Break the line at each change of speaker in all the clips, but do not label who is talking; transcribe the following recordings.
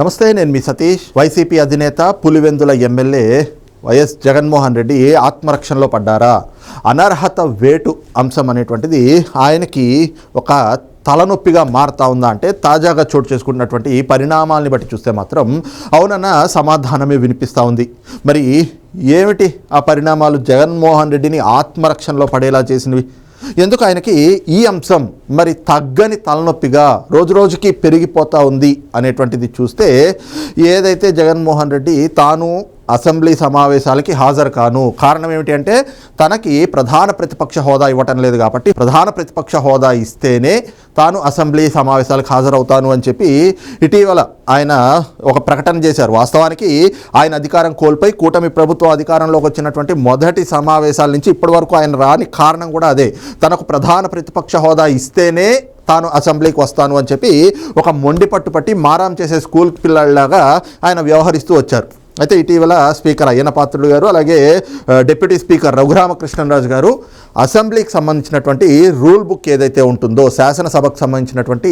నమస్తే నేను మీ సతీష్. వైసీపీ అధినేత పులివెందుల ఎమ్మెల్యే వైఎస్ జగన్మోహన్ రెడ్డి ఆత్మరక్షణలో పడ్డారా? అనర్హత వేటు అంశం అనేటువంటిది ఆయనకి ఒక తలనొప్పిగా మారుతా ఉందా అంటే తాజాగా చోటు చేసుకున్నటువంటి పరిణామాల్ని బట్టి చూస్తే మాత్రం అవునన్న సమాధానమే వినిపిస్తూ ఉంది. మరి ఏమిటి ఆ పరిణామాలు? జగన్మోహన్ రెడ్డిని ఆత్మరక్షణలో పడేలా చేసినవి ఎందుకు ఆయనకి ఈ అంశం మరి తగ్గని తలనొప్పిగా రోజు రోజుకి పెరిగిపోతూ ఉంది అనేటువంటిది చూస్తే ఏదైతే జగన్మోహన్ రెడ్డి తాను అసెంబ్లీ సమావేశాలకి హాజరు కాను. కారణం ఏమిటి అంటే తనకి ప్రధాన ప్రతిపక్ష హోదా ఇవ్వటం లేదు కాబట్టి ప్రధాన ప్రతిపక్ష హోదా ఇస్తేనే తాను అసెంబ్లీ సమావేశాలకు హాజరవుతాను అని చెప్పి ఇటీవల ఆయన ఒక ప్రకటన చేశారు. వాస్తవానికి ఆయన అధికారం కోల్పోయి కూటమి ప్రభుత్వం అధికారంలోకి వచ్చినటువంటి మొదటి సమావేశాల నుంచి ఇప్పటివరకు ఆయన రాని కారణం కూడా అదే. తనకు ప్రధాన ప్రతిపక్ష హోదా ఇస్తేనే తాను అసెంబ్లీకి వస్తాను అని చెప్పి ఒక మొండి పట్టుపట్టి మారాం చేసే స్కూల్ పిల్లల్లాగా ఆయన వ్యవహరిస్తూ వచ్చారు. అయితే ఇటీవల స్పీకర్ అయ్యన పాత్రుడు గారు అలాగే డిప్యూటీ స్పీకర్ రఘురామకృష్ణరాజు గారు అసెంబ్లీకి సంబంధించినటువంటి రూల్ బుక్ ఏదైతే ఉంటుందో శాసనసభకు సంబంధించినటువంటి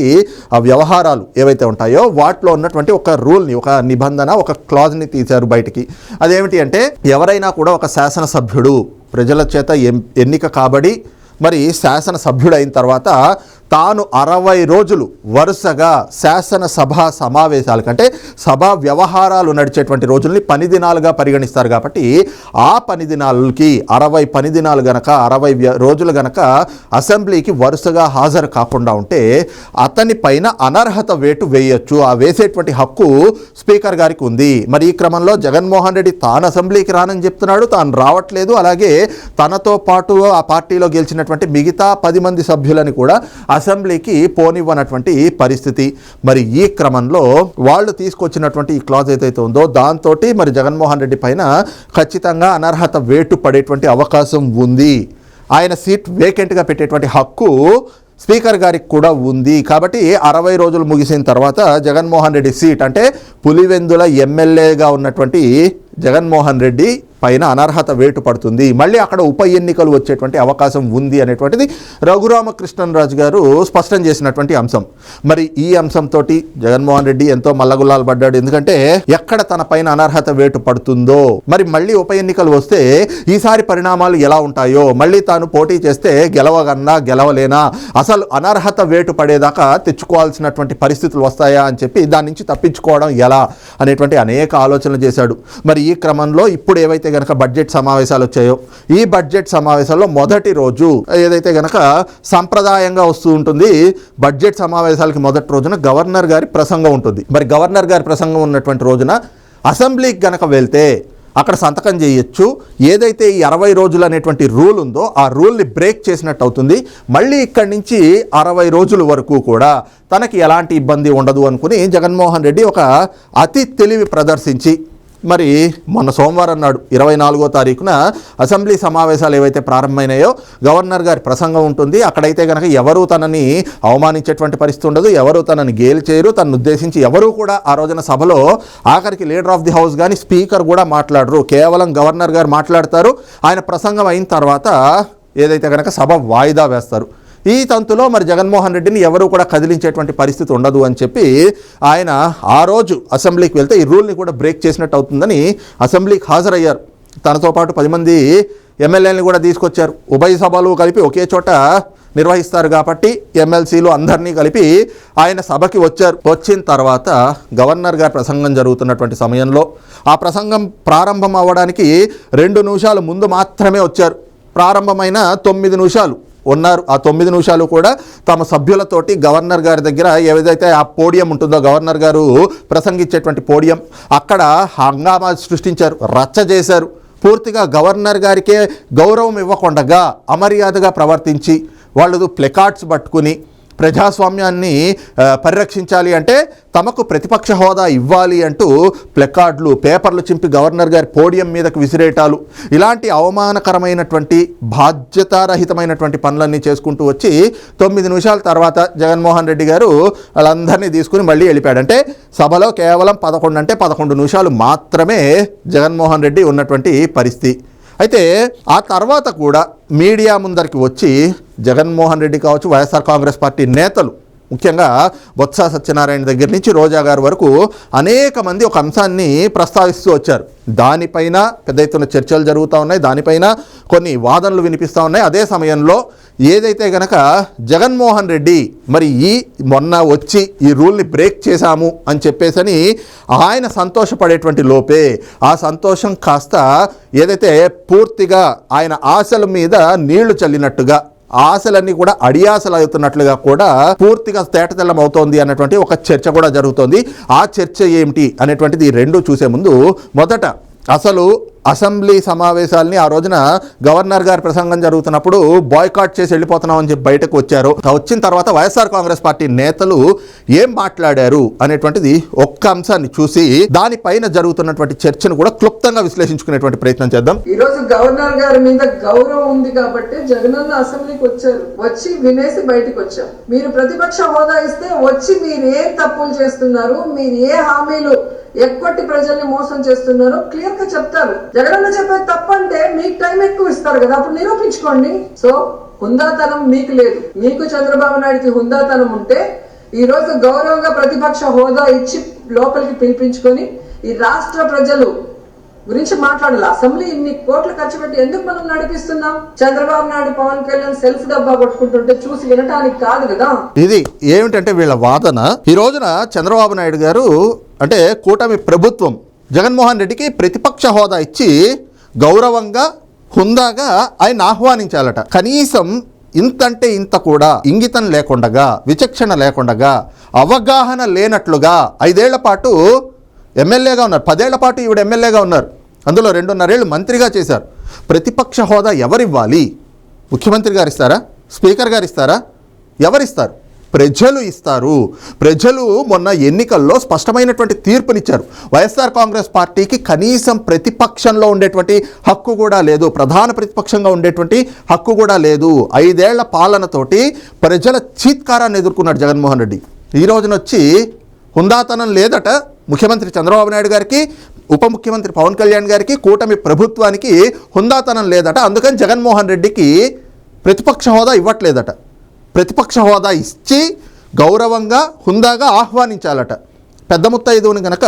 ఆ వ్యవహారాలు ఏవైతే ఉంటాయో వాటిలో ఉన్నటువంటి ఒక రూల్ని ఒక నిబంధన ఒక క్లాజ్ని తీశారు బయటికి. అదేమిటి అంటే ఎవరైనా కూడా ఒక శాసనసభ్యుడు ప్రజల చేత ఎన్నిక కాబడి మరి శాసనసభ్యుడైన తర్వాత తాను అరవై రోజులు వరుసగా శాసనసభ సమావేశాలు కంటే సభా వ్యవహారాలు నడిచేటువంటి రోజుల్ని పని దినాలుగా పరిగణిస్తారు కాబట్టి ఆ పని దినాలకి అరవై పని దినాలు గనక అరవై రోజులు గనక అసెంబ్లీకి వరుసగా హాజరు కాకుండా ఉంటే అతని పైన అనర్హత వేటు వేయొచ్చు. ఆ వేసేటువంటి హక్కు స్పీకర్ గారికి ఉంది. మరి ఈ క్రమంలో జగన్మోహన్ రెడ్డి తాను అసెంబ్లీకి రానని చెప్తున్నాడు తాను రావట్లేదు. అలాగే తనతో పాటు ఆ పార్టీలో గెలిచినటువంటి మిగతా పది మంది సభ్యులని కూడా అసెంబ్లీకి పోనివ్వనటువంటి పరిస్థితి. మరి ఈ క్రమంలో వాళ్ళు తీసుకొచ్చినటువంటి ఈ క్లాజ్ ఏదైతే ఉందో దాంతో మరి జగన్మోహన్ రెడ్డి పైన ఖచ్చితంగా అనర్హత వేటు పడేటువంటి అవకాశం ఉంది. ఆయన సీట్ వేకెంట్గా పెట్టేటువంటి హక్కు స్పీకర్ గారికి కూడా ఉంది. కాబట్టి అరవై రోజులు ముగిసిన తర్వాత జగన్మోహన్ రెడ్డి సీట్ అంటే పులివెందుల ఎమ్మెల్యేగా ఉన్నటువంటి జగన్మోహన్ రెడ్డి పైన అనర్హత వేటు పడుతుంది. మళ్ళీ అక్కడ ఉప ఎన్నికలు వచ్చేటువంటి అవకాశం ఉంది అనేటువంటిది రఘురామకృష్ణరాజు గారు స్పష్టం చేసినటువంటి అంశం. మరి ఈ అంశంతో జగన్మోహన్ రెడ్డి ఎంతో మల్లగుల్లాలు పడ్డాడు. ఎందుకంటే ఎక్కడ తన పైన అనర్హత వేటు పడుతుందో. మరి మళ్ళీ ఉప ఎన్నికలు వస్తే ఈసారి పరిణామాలు ఎలా ఉంటాయో. మళ్ళీ తాను పోటీ చేస్తే గెలవగన్నా గెలవలేనా? అసలు అనర్హత వేటు పడేదాకా తెచ్చుకోవాల్సినటువంటి పరిస్థితులు వస్తాయా అని చెప్పి దాని నుంచి తప్పించుకోవడం ఎలా అనేటువంటి అనేక ఆలోచనలు చేశాడు. మరి ఈ క్రమంలో ఇప్పుడు ఏవైతే గనక బడ్జెట్ సమావేశాలు వచ్చాయో ఈ బడ్జెట్ సమావేశాల్లో మొదటి రోజు ఏదైతే గనక సంప్రదాయంగా వస్తూ ఉంటుంది బడ్జెట్ సమావేశాలకి మొదటి రోజున గవర్నర్ గారి ప్రసంగం ఉంటుంది. మరి గవర్నర్ గారి ప్రసంగం ఉన్నటువంటి రోజున అసెంబ్లీకి గనక వెళ్తే అక్కడ సంతకం చేయొచ్చు. ఏదైతే ఈ అరవై రోజులు అనేటువంటి రూల్ ఉందో ఆ రూల్ని బ్రేక్ చేసినట్టు అవుతుంది. మళ్ళీ ఇక్కడి నుంచి అరవై రోజుల వరకు కూడా తనకి ఎలాంటి ఇబ్బంది ఉండదు అనుకుని జగన్మోహన్ రెడ్డి ఒక అతి తెలివి ప్రదర్శించి మరి మొన్న సోమవారం నాడు ఇరవై నాలుగో తారీఖున అసెంబ్లీ సమావేశాలు ఏవైతే ప్రారంభమైనాయో గవర్నర్ గారి ప్రసంగం ఉంటుంది. అక్కడైతే కనుక ఎవరూ తనని అవమానించేటువంటి పరిస్థితి ఉండదు. ఎవరు తనని గేలి చేయరు తనను ఉద్దేశించి ఎవరూ కూడా ఆ రోజున సభలో ఆఖరికి లీడర్ ఆఫ్ ది హౌస్ కానీ స్పీకర్ కూడా మాట్లాడరు. కేవలం గవర్నర్ గారు మాట్లాడతారు. ఆయన ప్రసంగం అయిన తర్వాత ఏదైతే కనుక సభ వాయిదా వేస్తారు. ఈ తంతులో మరి జగన్మోహన్ రెడ్డిని ఎవరు కూడా కదిలించేటువంటి పరిస్థితి ఉండదు అని చెప్పి ఆయన ఆ రోజు అసెంబ్లీకి వెళ్తే ఈ రూల్ని కూడా బ్రేక్ చేసినట్టు అవుతుందని అసెంబ్లీకి హాజరయ్యారు. తనతో పాటు పది మంది ఎమ్మెల్యేని కూడా తీసుకొచ్చారు. ఉభయ సభలు కలిపి ఒకే చోట నిర్వహిస్తారు కాబట్టి ఎమ్మెల్సీలు అందరినీ కలిపి ఆయన సభకి వచ్చారు. వచ్చిన తర్వాత గవర్నర్ గారి ప్రసంగం జరుగుతున్నటువంటి సమయంలో ఆ ప్రసంగం ప్రారంభం అవ్వడానికి రెండు నిమిషాలు ముందు మాత్రమే వచ్చారు. ప్రారంభమైన తొమ్మిది నిమిషాలు ఉన్నారు. ఆ తొమ్మిది నిమిషాలు కూడా తమ సభ్యులతోటి గవర్నర్ గారి దగ్గర ఏదైతే ఆ పోడియం ఉంటుందో గవర్నర్ గారు ప్రసంగించేటువంటి పోడియం అక్కడ హంగామా సృష్టించారు రచ్చ చేశారు. పూర్తిగా గవర్నర్ గారికే గౌరవం ఇవ్వకుండగా అమర్యాదగా ప్రవర్తించి వాళ్ళు ప్లెకార్డ్స్ పట్టుకుని ప్రజాస్వామ్యాన్ని పరిరక్షించాలి అంటే తమకు ప్రతిపక్ష హోదా ఇవ్వాలి అంటూ ప్లెకార్డులు పేపర్లు చింపి గవర్నర్ గారి పోడియం మీదకు విసిరేటాలు. ఇలాంటి అవమానకరమైనటువంటి బాధ్యతారహితమైనటువంటి పనులన్నీ చేసుకుంటూ వచ్చి తొమ్మిది నిమిషాల తర్వాత జగన్మోహన్ రెడ్డి గారు వాళ్ళందరినీ తీసుకుని మళ్ళీ వెళ్ళిపోయాడు. అంటే సభలో కేవలం పదకొండు అంటే పదకొండు నిమిషాలు మాత్రమే జగన్మోహన్ రెడ్డి ఉన్నటువంటి పరిస్థితి. అయితే ఆ తర్వాత కూడా మీడియా ముందరికి వచ్చి జగన్మోహన్ రెడ్డి కావచ్చు వైఎస్ఆర్ కాంగ్రెస్ పార్టీ నేతలు ముఖ్యంగా బొత్స సత్యనారాయణ దగ్గర నుంచి రోజా గారి వరకు అనేక మంది ఒక అంశాన్ని ప్రస్తావిస్తూ వచ్చారు. దానిపైన పెద్ద ఎత్తున చర్చలు జరుగుతూ ఉన్నాయి దానిపైన కొన్ని వాదనలు వినిపిస్తూ ఉన్నాయి. అదే సమయంలో ఏదైతే గనక జగన్మోహన్ రెడ్డి మరి ఈ మొన్న వచ్చి ఈ రూల్ని బ్రేక్ చేశాము అని చెప్పేసని ఆయన సంతోషపడేటువంటి లోపే ఆ సంతోషం కాస్త ఏదైతే పూర్తిగా ఆయన ఆశల మీద నీళ్ళు చల్లినట్టుగా ఆశలన్నీ కూడా అడియాసలు అవుతున్నట్లుగా కూడా పూర్తిగా తేటతెల్లం అవుతోంది అన్నటువంటి ఒక చర్చ కూడా జరుగుతోంది. ఆ చర్చ ఏమిటి అనేటువంటిది రెండు చూసే ముందు మొదట అసలు అసెంబ్లీ సమావేశాల్ని ఆ రోజున గవర్నర్ గారి ప్రసంగం జరుగుతున్నప్పుడు బాయ్కాట్ చేసి వెళ్ళిపోతున్నామని చెప్పి బయటకు వచ్చారు. వచ్చిన తర్వాత వైఎస్ఆర్ కాంగ్రెస్ పార్టీ నేతలు ఏం మాట్లాడారు అనేటువంటిది ఒక్క అంశాన్ని చూసి దానిపైన జరుగుతున్నటువంటి చర్చను కూడా క్లుప్తంగా విశ్లేషించుకునేటువంటి ప్రయత్నం చేద్దాం.
ఈ రోజు గవర్నర్ గారి మీద గౌరవం ఉంది కాబట్టి జగనన్న అసెంబ్లీకి వచ్చారు. వచ్చి వినేసి బయటకు వచ్చాం మీరు ప్రతిపక్ష హోదా ఇస్తే వచ్చి మీరు ఏ తప్పులు చేస్తున్నారు? మీరు ఏ హామీలు ఎప్పటి ప్రజల్ని మోసం చేస్తున్నారో. క్లియర్గా చెప్తారు. జగనన్న చెప్పేది తప్పంటే మీకు టైం ఎక్కువ ఇస్తారు కదా అప్పుడు నిరూపించుకోండి. సో హుందాతనం మీకు లేదు. మీకు చంద్రబాబు నాయుడుకి హుందాతనం ఉంటే ఈ రోజు గౌరవంగా ప్రతిపక్ష హోదా ఇచ్చి లోపలికి పిలిపించుకొని ఈ రాష్ట్ర ప్రజలు గురించి మాట్లాడాలి. అసెంబ్లీ ఇన్ని కోట్లు ఖర్చు పెట్టి ఎందుకు మనం నడిపిస్తున్నాం? చంద్రబాబు నాయుడు పవన్ కళ్యాణ్ సెల్ఫ్ డబ్బా కొట్టుకుంటుంటే చూసి వినటానికి కాదు కదా.
ఇది ఏమిటంటే వీళ్ళ వాదన. ఈ రోజున చంద్రబాబు నాయుడు గారు అంటే కూటమి ప్రభుత్వం జగన్మోహన్ రెడ్డికి ప్రతిపక్ష హోదా ఇచ్చి గౌరవంగా హుందాగా ఆయన ఆహ్వానించాలట. కనీసం ఇంతంటే ఇంత కూడా ఇంగితం లేకుండగా విచక్షణ లేకుండగా అవగాహన లేనట్లుగా ఐదేళ్ళ పాటు ఎమ్మెల్యేగా ఉన్నారు. పదేళ్ళ పాటు ఈవిడ ఎమ్మెల్యేగా ఉన్నారు. అందులో రెండున్నరేళ్ళు మంత్రిగా చేశారు. ప్రతిపక్ష హోదా ఎవరివ్వాలి? ముఖ్యమంత్రి గారు ఇస్తారా స్పీకర్ గారు ఇస్తారా ఎవరిస్తారు? ప్రజలు ఇస్తారు. ప్రజలు మొన్న ఎన్నికల్లో స్పష్టమైనటువంటి తీర్పునిచ్చారు. వైఎస్ఆర్ కాంగ్రెస్ పార్టీకి కనీసం ప్రతిపక్షంలో ఉండేటువంటి హక్కు కూడా లేదు. ప్రధాన ప్రతిపక్షంగా ఉండేటువంటి హక్కు కూడా లేదు. ఐదేళ్ళ పాలనతోటి ప్రజల చీత్కారాన్ని ఎదుర్కొన్నాడు జగన్మోహన్ రెడ్డి. ఈ రోజున వచ్చి హుందాతనం లేదట ముఖ్యమంత్రి చంద్రబాబు నాయుడు గారికి. ఉప ముఖ్యమంత్రి పవన్ కళ్యాణ్ గారికి కూటమి ప్రభుత్వానికి హుందాతనం లేదట. అందుకని జగన్మోహన్ రెడ్డికి ప్రతిపక్ష హోదా ఇవ్వట్లేదట. ప్రతిపక్ష హోదా ఇచ్చి గౌరవంగా హుందాగా ఆహ్వానించాలట. పెద్ద ముత్తైదువుని గనక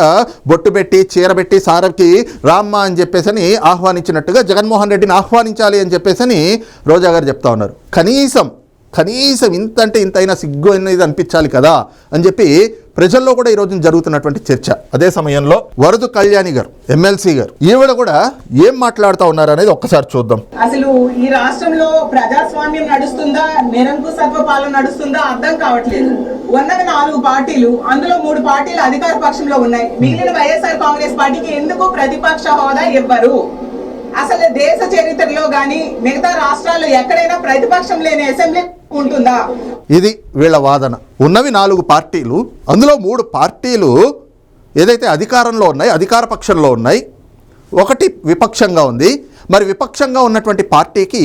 బొట్టు పెట్టి చీరబెట్టి సారకి రామ్మ అని చెప్పేసని ఆహ్వానించినట్టుగా జగన్మోహన్ రెడ్డిని ఆహ్వానించాలి అని చెప్పేసని రోజా గారు చెప్తా ఉన్నారు. కనీసం కనీసం ఇంత అంటే ఇంతైనా సిగ్గు అనేది అనిపించాలి కదా అని చెప్పి ప్రజల్లో కూడా ఈ రోజున జరుగుతున్నటువంటి చర్చ. అదే సమయంలో వరదు కళ్యాణి గారు ఎమ్మెల్సీ గారు ఈవిడ కూడా ఏం మాట్లాడుతూ ఉన్నారు అనేది ఒక్కసారి చూద్దాం.
అసలు ఈ రాష్ట్రంలో ప్రజాస్వామ్యం నడుస్తుందా? నిరంకుశత్వ పాలన నడుస్తుందా? అర్థం కావట్లేదు. ఉన్నది నాలుగు పార్టీలు అందులో మూడు పార్టీలు అధికార పక్షంలో ఉన్నాయి. మిగిలిన వైఎస్ఆర్ కాంగ్రెస్ పార్టీకి ఎందుకు ప్రతిపక్ష హోదా ఇవ్వరు? అసలు దేశ చరిత్రలో గాని మిగతా రాష్ట్రాల్లో ఎక్కడైనా ప్రతిపక్షం లేని అసెంబ్లీ ఉంటుందా?
ఇది వీళ్ళ వాదన. ఉన్నవి నాలుగు పార్టీలు అందులో మూడు పార్టీలు ఏదైతే అధికారంలో ఉన్నాయి అధికార పక్షంలో ఉన్నాయి ఒకటి విపక్షంగా ఉంది మరి విపక్షంగా ఉన్నటువంటి పార్టీకి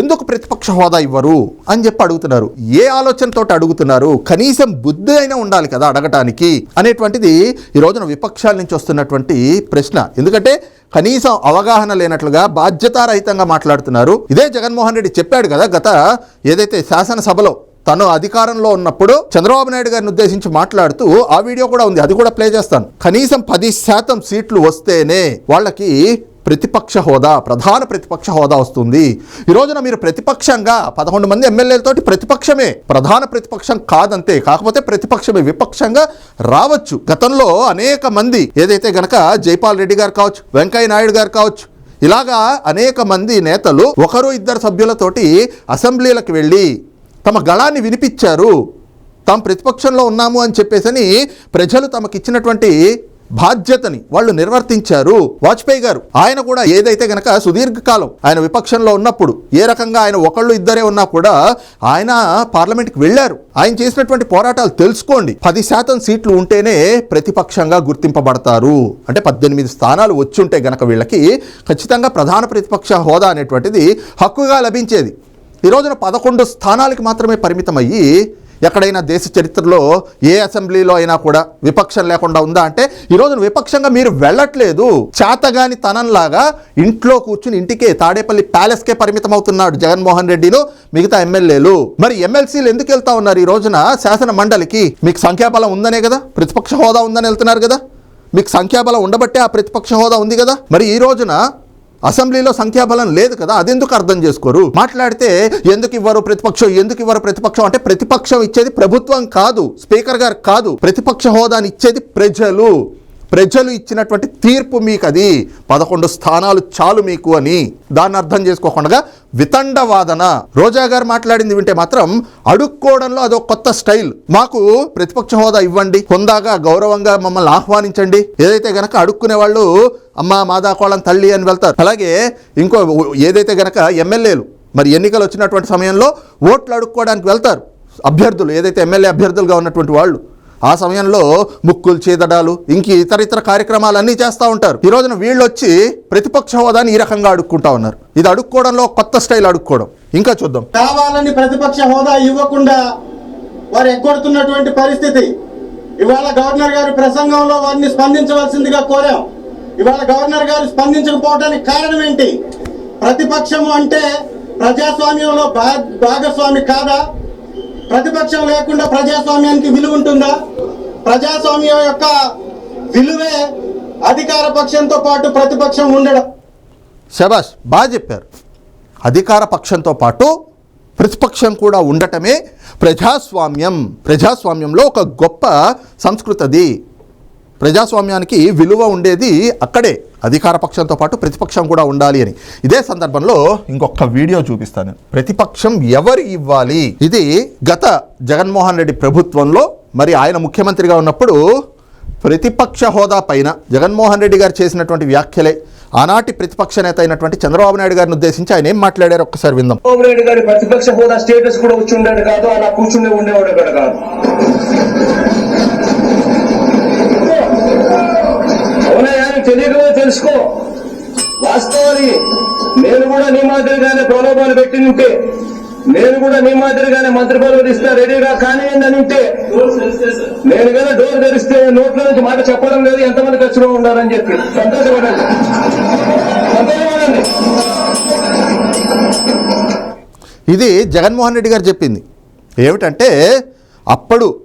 ఎందుకు ప్రతిపక్ష హోదా ఇవ్వరు అని చెప్పి అడుగుతున్నారు. ఏ ఆలోచనతో అడుగుతున్నారు? కనీసం బుద్ధి అయినా ఉండాలి కదా అడగటానికి అనేటువంటిది ఈ రోజున విపక్షాల నుంచి వస్తున్నటువంటి ప్రశ్న. ఎందుకంటే కనీసం అవగాహన లేనట్లుగా బాధ్యతారహితంగా మాట్లాడుతున్నారు. ఇదే జగన్మోహన్ రెడ్డి చెప్పాడు కదా గత ఏదైతే శాసనసభలో తను అధికారంలో ఉన్నప్పుడు చంద్రబాబు నాయుడు గారిని ఉద్దేశించి మాట్లాడుతూ ఆ వీడియో కూడా ఉంది అది కూడా ప్లే చేస్తాను. కనీసం పది శాతం సీట్లు వస్తేనే వాళ్ళకి ప్రతిపక్ష హోదా ప్రధాన ప్రతిపక్ష హోదా వస్తుంది. ఈ రోజున మీరు ప్రతిపక్షంగా పదకొండు మంది ఎమ్మెల్యేలతోటి ప్రతిపక్షమే ప్రధాన ప్రతిపక్షం కాదంతే. కాకపోతే ప్రతిపక్షమే విపక్షంగా రావచ్చు. గతంలో అనేక మంది ఏదైతే గనక జైపాల్ రెడ్డి గారు కావచ్చు వెంకయ్య నాయుడు గారు కావచ్చు ఇలాగా అనేక మంది నేతలు ఒకరు ఇద్దరు సభ్యులతోటి అసెంబ్లీలకు వెళ్ళి తమ గళాన్ని వినిపించారు. తాము ప్రతిపక్షంలో ఉన్నాము అని చెప్పేసని ప్రజలు తమకిచ్చినటువంటి బాధ్యతని వాళ్ళు నిర్వర్తించారు. వాజ్పేయి గారు ఆయన కూడా ఏదైతే గనక సుదీర్ఘకాలం ఆయన విపక్షంలో ఉన్నప్పుడు ఏ రకంగా ఆయన ఒకళ్ళు ఇద్దరే ఉన్నా కూడా ఆయన పార్లమెంట్కి వెళ్ళారు. ఆయన చేసినటువంటి పోరాటాలు తెలుసుకోండి. పది శాతం సీట్లు ఉంటేనే ప్రతిపక్షంగా గుర్తింపబడతారు. అంటే పద్దెనిమిది స్థానాలు వచ్చుంటే గనక వీళ్ళకి ఖచ్చితంగా ప్రధాన ప్రతిపక్ష హోదా అనేటువంటిది హక్కుగా లభించేది. ఈ రోజున పదకొండు స్థానాలకి మాత్రమే పరిమితమయ్యి ఎక్కడైనా దేశ చరిత్రలో ఏ అసెంబ్లీలో అయినా కూడా విపక్షం లేకుండా ఉందా? అంటే ఈరోజు విపక్షంగా మీరు వెళ్ళట్లేదు. చేతగాని తనంలాగా ఇంట్లో కూర్చుని ఇంటికే తాడేపల్లి ప్యాలెస్కే పరిమితం అవుతున్నాడు జగన్మోహన్ రెడ్డిను మిగతా ఎమ్మెల్యేలు. మరి ఎమ్మెల్సీలు ఎందుకు వెళ్తా ఉన్నారు ఈ రోజున శాసన మండలికి? మీకు సంఖ్యాబలం ఉందనే కదా? ప్రతిపక్ష హోదా ఉందని వెళ్తున్నారు కదా? మీకు సంఖ్యాబలం ఉండబట్టే ఆ ప్రతిపక్ష హోదా ఉంది కదా? మరి ఈ రోజున అసెంబ్లీలో సంఖ్యాబలం లేదు కదా అదెందుకు అర్థం చేసుకోరు? మాట్లాడితే ఎందుకు ఇవ్వరు ప్రతిపక్షం ఎందుకు ఇవ్వరు ప్రతిపక్షం? అంటే ప్రతిపక్షం ఇచ్చేది ప్రభుత్వం కాదు స్పీకర్ గారు కాదు ప్రతిపక్ష హోదాని ఇచ్చేది ప్రజలు. ప్రజలు ఇచ్చినటువంటి తీర్పు మీకు అది పదకొండు స్థానాలు చాలు మీకు అని దాన్ని అర్థం చేసుకోకుండా వితండవాదన. రోజా గారు మాట్లాడింది వింటే మాత్రం అడుక్కోవడంలో అదొక కొత్త స్టైల్. మాకు ప్రతిపక్ష హోదా ఇవ్వండి హుందాగా గౌరవంగా మమ్మల్ని ఆహ్వానించండి. ఏదైతే గనక అడుక్కునే వాళ్ళు అమ్మ మాదాకోళం తల్లి అని వెళ్తారు. అలాగే ఇంకో ఏదైతే గనక ఎమ్మెల్యేలు మరి ఎన్నికలు వచ్చినటువంటి సమయంలో ఓట్లు అడుక్కోవడానికి వెళ్తారు. అభ్యర్థులు ఏదైతే ఎమ్మెల్యే అభ్యర్థులుగా ఉన్నటువంటి వాళ్ళు. ఆ సమయంలో ముక్కులు చీదడాలు ఇంక ఇతర ఇతర కార్యక్రమాలన్నీ చేస్తూ ఉంటారు. ఈ రోజున వీళ్ళు వచ్చి ప్రతిపక్ష హోదాని ఈ రకంగా అడుక్కుంటా ఉన్నారు. ఇది అడుక్కోవడంలో కొత్త స్టైల్ అడుక్కోవడం. ఇంకా చూద్దాం.
కావాలని ప్రతిపక్ష హోదా ఇవ్వకుండా వారు ఎగ్గొడుతున్నటువంటి పరిస్థితి. ఇవాళ గవర్నర్ గారి ప్రసంగంలో వారిని స్పందించవలసిందిగా కోరాం. ఇవాళ గవర్నర్ గారు స్పందించకపోవడానికి కారణం ఏంటి? ప్రతిపక్షం అంటే ప్రజాస్వామ్యంలో భాగస్వామి కాదా? ప్రతిపక్షం లేకుండా ప్రజాస్వామ్యానికి విలువ ఉంటుందా? ప్రజాస్వామ్యం యొక్క విలువే అధికార పక్షంతో పాటు ప్రతిపక్షం ఉండడం.
శబాష్ బాగా చెప్పారు. అధికార పక్షంతో పాటు ప్రతిపక్షం కూడా ఉండటమే ప్రజాస్వామ్యం. ప్రజాస్వామ్యంలో ఒక గొప్ప సంస్కృతది ప్రజాస్వామ్యానికి విలువ ఉండేది అక్కడే. అధికార పక్షంతో పాటు ప్రతిపక్షం కూడా ఉండాలి అని. ఇదే సందర్భంలో ఇంకొక వీడియో చూపిస్తాను. ప్రతిపక్షం ఎవరు ఇవ్వాలి? ఇది గత జగన్మోహన్ రెడ్డి ప్రభుత్వంలో మరి ఆయన ముఖ్యమంత్రిగా ఉన్నప్పుడు ప్రతిపక్ష హోదా పైన జగన్మోహన్ రెడ్డి గారు చేసినటువంటి వ్యాఖ్యలే ఆనాటి ప్రతిపక్ష నేత అయినటువంటి చంద్రబాబు నాయుడు గారిని ఉద్దేశించి ఆయన ఏం మాట్లాడారు ఒక్కసారి విందాం.
చంద్రబాబు నాయుడు గారి ప్రతిపక్ష హోదా స్టేటస్ కూడా వచ్చి ఉండేది కాదు అలా కూర్చుని ఉండేవాడు అక్కడ కాదు. అవునయ్యా నీకు తెలుసుకో. వాస్తవాన్ని నేను కూడా నీ మాదిరిగానే ప్రలోభాలు పెట్టి ఉంటే నేను కూడా నీ మాదిరిగానే మంత్రి పదవులు ఇస్తా రెడీగా కానివ్వండి అని ఉంటే నేను కదా డోర్ తెరిస్తే నోట్లో నుంచి మాట చెప్పడం లేదు ఎంతమంది ఖర్చులో ఉండాలని చెప్పి. సంతోషపడండి. సంతోషపడండి.
ఇది జగన్మోహన్ రెడ్డి గారు చెప్పింది. ఏమిటంటే అప్పుడు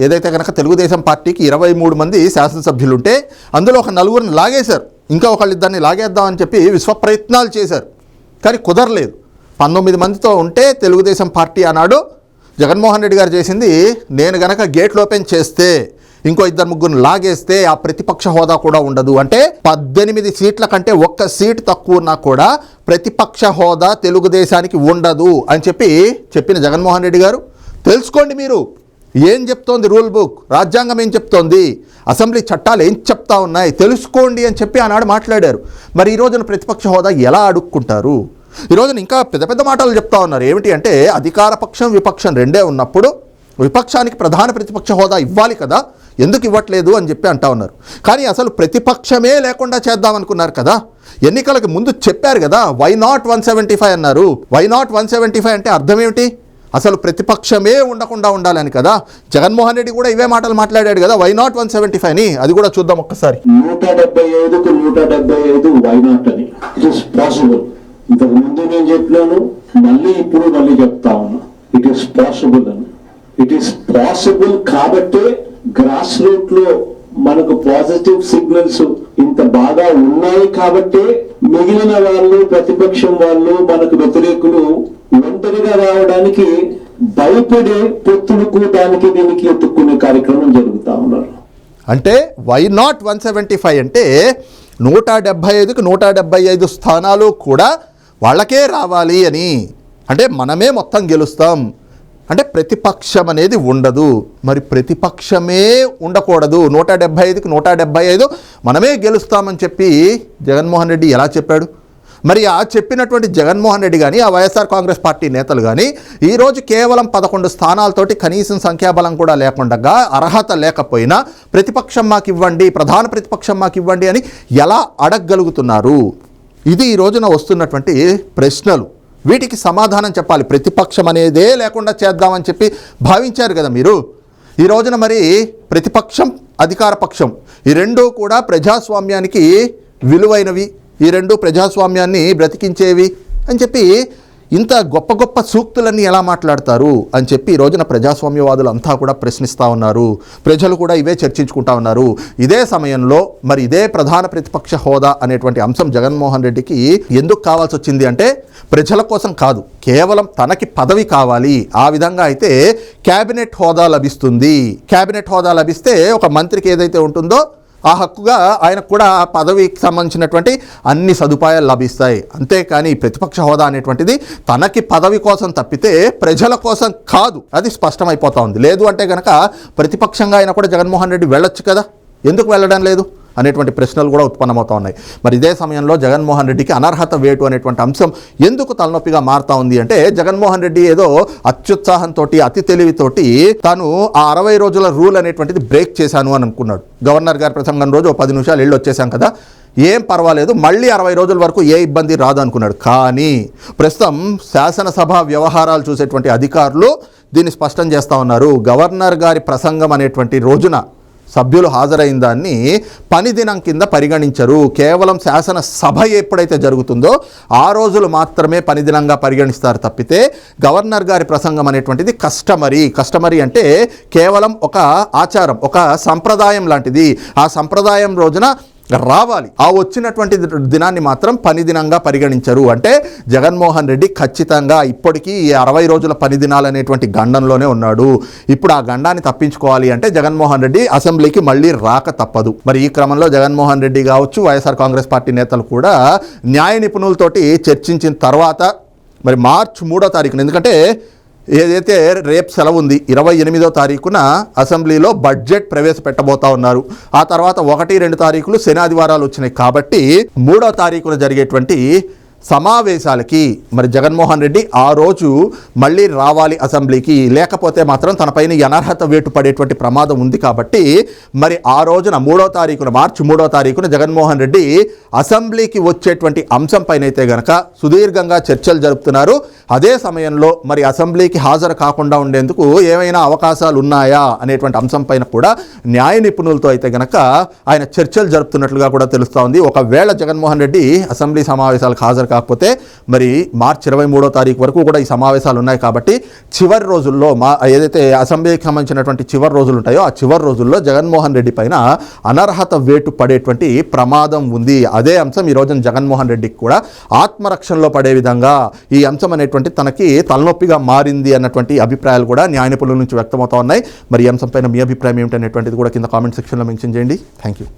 ఏదైతే కనుక తెలుగుదేశం పార్టీకి ఇరవై మూడు మంది శాసనసభ్యులుంటే అందులో ఒక నలుగురిని లాగేశారు. ఇంకా ఒకళ్ళిద్దరిని లాగేద్దామని చెప్పి విశ్వప్రయత్నాలు చేశారు. కానీ కుదరలేదు. పంతొమ్మిది మందితో ఉంటే తెలుగుదేశం పార్టీ అన్నాడు. జగన్మోహన్ రెడ్డి గారు చేసింది నేను గనక గేట్లు ఓపెన్ చేస్తే ఇంకో ఇద్దరు ముగ్గురు లాగేస్తే ఆ ప్రతిపక్ష హోదా కూడా ఉండదు. అంటే పద్దెనిమిది సీట్ల కంటే ఒక్క సీట్ తక్కువ ఉన్నా కూడా ప్రతిపక్ష హోదా తెలుగుదేశానికి ఉండదు అని చెప్పి చెప్పిన జగన్మోహన్ రెడ్డి గారు. తెలుసుకోండి మీరు ఏం చెప్తోంది రూల్ బుక్? రాజ్యాంగం ఏం చెప్తోంది? అసెంబ్లీ చట్టాలు ఏం చెప్తా ఉన్నాయి? తెలుసుకోండి అని చెప్పి ఆనాడు మాట్లాడారు. మరి ఈ రోజున ప్రతిపక్ష హోదా ఎలా అడుక్కుంటారు? ఈ రోజున ఇంకా పెద్ద పెద్ద మాటలు చెప్తా ఉన్నారు. ఏమిటి అంటే అధికార పక్షం విపక్షం రెండే ఉన్నప్పుడు విపక్షానికి ప్రధాన ప్రతిపక్ష హోదా ఇవ్వాలి కదా ఎందుకు ఇవ్వట్లేదు అని చెప్పి అంటా ఉన్నారు. కానీ అసలు ప్రతిపక్షమే లేకుండా చేద్దామనుకున్నారు కదా. ఎన్నికలకు ముందు చెప్పారు కదా why not one seventy five అన్నారు. Why not one seventy five అంటే అర్థం ఏమిటి? అసలు ప్రతిపక్షమే ఉండకుండా ఉండాలని కదా. జగన్మోహన్ రెడ్డి కూడా ఇవే మాటలు మాట్లాడాడు కదా why not one seventy five అని అది కూడా చూద్దాం ఒక్కసారి.
నూట డెబ్బై ఐదుకు నూట డెబ్బై ఐదు వైనాట్ అని. ఇట్ ఇస్ పాసిబుల్ ఇంతకు ముందు నేను చెప్పాను మళ్ళీ ఇప్పుడు మళ్ళీ చెప్తా ఉన్నా. ఇట్ ఈస్ పాసిబుల్ అని. ఇట్ ఈస్ పాసిబుల్ కాబట్టే గ్రాస్ రూట్లో మనకు పాజిటివ్ సిగ్నల్స్ ఇంత బాగా ఉన్నాయి కాబట్టి మిగిలిన వాళ్ళు ప్రతిపక్షం వాళ్ళు మనకు వ్యతిరేకులు ఒంటరిగా రావడానికి భయపడే పొత్తులకు దానికి దీనికి ఎత్తుక్కునే కార్యక్రమం జరుగుతా ఉన్నారు.
అంటే why not one seventy five అంటే నూట డెబ్భై ఐదుకి నూట డెబ్భై ఐదు స్థానాలు కూడా వాళ్ళకే రావాలి అని. అంటే మనమే మొత్తం గెలుస్తాం. అంటే ప్రతిపక్షం అనేది ఉండదు. మరి ప్రతిపక్షమే ఉండకూడదు. నూట డెబ్భై ఐదుకి నూట డెబ్భై ఐదు మనమే గెలుస్తామని చెప్పి జగన్మోహన్ రెడ్డి ఎలా చెప్పాడు? మరి ఆ చెప్పినటువంటి జగన్మోహన్ రెడ్డి కానీ ఆ వైఎస్ఆర్ కాంగ్రెస్ పార్టీ నేతలు కానీ ఈరోజు కేవలం పదకొండు స్థానాలతోటి కనీసం సంఖ్యాబలం కూడా లేకుండా అర్హత లేకపోయినా ప్రతిపక్షం మాకు ఇవ్వండి ప్రధాన ప్రతిపక్షం మాకు ఇవ్వండి అని ఎలా అడగగలుగుతున్నారు? ఇది ఈ రోజున వస్తున్నటువంటి ప్రశ్నలు. వీటికి సమాధానం చెప్పాలి. ప్రతిపక్షం అనేదే లేకుండా చేద్దామని చెప్పి భావించారు కదా మీరు. ఈ రోజున మరి ప్రతిపక్షం అధికార పక్షం ఈ రెండూ కూడా ప్రజాస్వామ్యానికి విలువైనవి. ఈ రెండు ప్రజాస్వామ్యాన్ని బ్రతికించేవి అని చెప్పి ఇంత గొప్ప గొప్ప సూక్తులన్నీ ఎలా మాట్లాడతారు అని చెప్పి ఈ రోజున ప్రజాస్వామ్యవాదులు అంతా కూడా ప్రశ్నిస్తూ ఉన్నారు. ప్రజలు కూడా ఇవే చర్చించుకుంటా ఉన్నారు. ఇదే సమయంలో మరి ఇదే ప్రధాన ప్రతిపక్ష హోదా అనేటువంటి అంశం జగన్మోహన్ రెడ్డికి ఎందుకు కావాల్సి వచ్చింది అంటే ప్రజల కోసం కాదు కేవలం తనకి పదవి కావాలి. ఆ విధంగా అయితే క్యాబినెట్ హోదా లభిస్తుంది. క్యాబినెట్ హోదా లభిస్తే ఒక మంత్రికి ఏదైతే ఉంటుందో ఆ హక్కుగా ఆయనకు కూడా ఆ పదవికి సంబంధించినటువంటి అన్ని సదుపాయాలు లభిస్తాయి. అంతేకాని ప్రతిపక్ష హోదా అనేటువంటిది తనకి పదవి కోసం తప్పితే ప్రజల కోసం కాదు. అది స్పష్టమైపోతా ఉంది. లేదు అంటే కనుక ప్రతిపక్షంగా ఆయన కూడా జగన్మోహన్ రెడ్డి వెళ్ళొచ్చు కదా? ఎందుకు వెళ్ళడం లేదు? అనేటువంటి ప్రశ్నలు కూడా ఉత్పన్నమవుతా ఉన్నాయి. మరి ఇదే సమయంలో జగన్మోహన్ రెడ్డికి అనర్హత వేటు అనేటువంటి అంశం ఎందుకు తలనొప్పిగా మారుతా ఉంది అంటే జగన్మోహన్ రెడ్డి ఏదో అత్యుత్సాహంతో అతి తెలివితోటి తాను ఆ అరవై రోజుల రూల్ అనేటువంటిది బ్రేక్ చేశాను అని అనుకున్నాడు. గవర్నర్ గారి ప్రసంగం రోజు పది నిమిషాలు వెళ్ళి వచ్చేసాం కదా. ఏం పర్వాలేదు మళ్ళీ అరవై రోజుల వరకు ఏ ఇబ్బంది రాదు అనుకున్నాడు. కానీ ప్రస్తుతం శాసనసభ వ్యవహారాలు చూసేటువంటి అధికారులు దీన్ని స్పష్టం చేస్తూ ఉన్నారు. గవర్నర్ గారి ప్రసంగం అనేటువంటి రోజున సభ్యులు హాజరైన దాన్ని పని దినం కింద పరిగణించరు. కేవలం శాసనసభ ఎప్పుడైతే జరుగుతుందో ఆ రోజులు మాత్రమే పని దినంగా పరిగణిస్తారు తప్పితే గవర్నర్ గారి ప్రసంగం అనేటువంటిది కస్టమరీ. కస్టమరీ అంటే కేవలం ఒక ఆచారం ఒక సంప్రదాయం లాంటిది. ఆ సంప్రదాయం రోజున రావాలి. ఆ వచ్చినటువంటి దినాన్ని మాత్రం పని దినంగా పరిగణించరు. అంటే జగన్మోహన్ రెడ్డి ఖచ్చితంగా ఇప్పటికీ ఈ అరవై రోజుల పని దినాలు అనేటువంటి గండంలోనే ఉన్నాడు. ఇప్పుడు ఆ గండాన్ని తప్పించుకోవాలి అంటే జగన్మోహన్ రెడ్డి అసెంబ్లీకి మళ్ళీ రాక తప్పదు. మరి ఈ క్రమంలో జగన్మోహన్ రెడ్డి కావచ్చు వైఎస్ఆర్ కాంగ్రెస్ పార్టీ నేతలు కూడా న్యాయ నిపుణులతోటి చర్చించిన తర్వాత మరి మార్చ్ మూడో తారీఖున ఎందుకంటే ఏదైతే రేపు సెలవు ఉంది ఇరవై ఎనిమిదో తారీఖున అసెంబ్లీలో బడ్జెట్ ప్రవేశపెట్టబోతా ఉన్నారు. ఆ తర్వాత ఒకటి రెండు తారీఖులు శనాదివారాలు వచ్చినాయి కాబట్టి మూడో తారీఖున జరిగేటువంటి సమావేశాలకి. మరి జగన్మోహన్ రెడ్డి ఆ రోజు మళ్ళీ రావాలి అసెంబ్లీకి. లేకపోతే మాత్రం తనపైన అనర్హత వేటు పడేటువంటి ప్రమాదం ఉంది కాబట్టి మరి ఆ రోజున మూడో తారీఖున మార్చి మూడో తారీఖున జగన్మోహన్ రెడ్డి అసెంబ్లీకి వచ్చేటువంటి అంశం పైన అయితే గనక సుదీర్ఘంగా చర్చలు జరుపుతున్నారు. అదే సమయంలో మరి అసెంబ్లీకి హాజరు కాకుండా ఉండేందుకు ఏమైనా అవకాశాలు ఉన్నాయా అనేటువంటి అంశం పైన కూడా న్యాయ నిపుణులతో అయితే గనక ఆయన చర్చలు జరుపుతున్నట్లుగా కూడా తెలుస్తోంది ఒకవేళ జగన్మోహన్ రెడ్డి అసెంబ్లీ సమావేశాలకు హాజరు కాకపోతే మరి మార్చి ఇరవై మూడో తారీఖు వరకు కూడా ఈ సమావేశాలు ఉన్నాయి కాబట్టి చివరి రోజుల్లో మా ఏదైతే అసెంబ్లీకి సంబంధించినటువంటి చివరి రోజులు ఉంటాయో ఆ చివరి రోజుల్లో జగన్మోహన్ రెడ్డి పైన అనర్హత వేటు పడేటువంటి ప్రమాదం ఉంది. అదే అంశం ఈ రోజున జగన్మోహన్ రెడ్డికి కూడా ఆత్మరక్షణలో పడే విధంగా ఈ అంశం అనేటువంటి తనకి తలనొప్పిగా మారింది అన్నటువంటి అభిప్రాయాలు కూడా న్యాయ నిపుణుల నుంచి వ్యక్తమవుతా ఉన్నాయి. మరి ఈ అంశం పైన మీ అభిప్రాయం ఏమిటనేటువంటిది కూడా కింద కామెంట్ సెక్షన్లో మెన్షన్ చేయండి. Thank you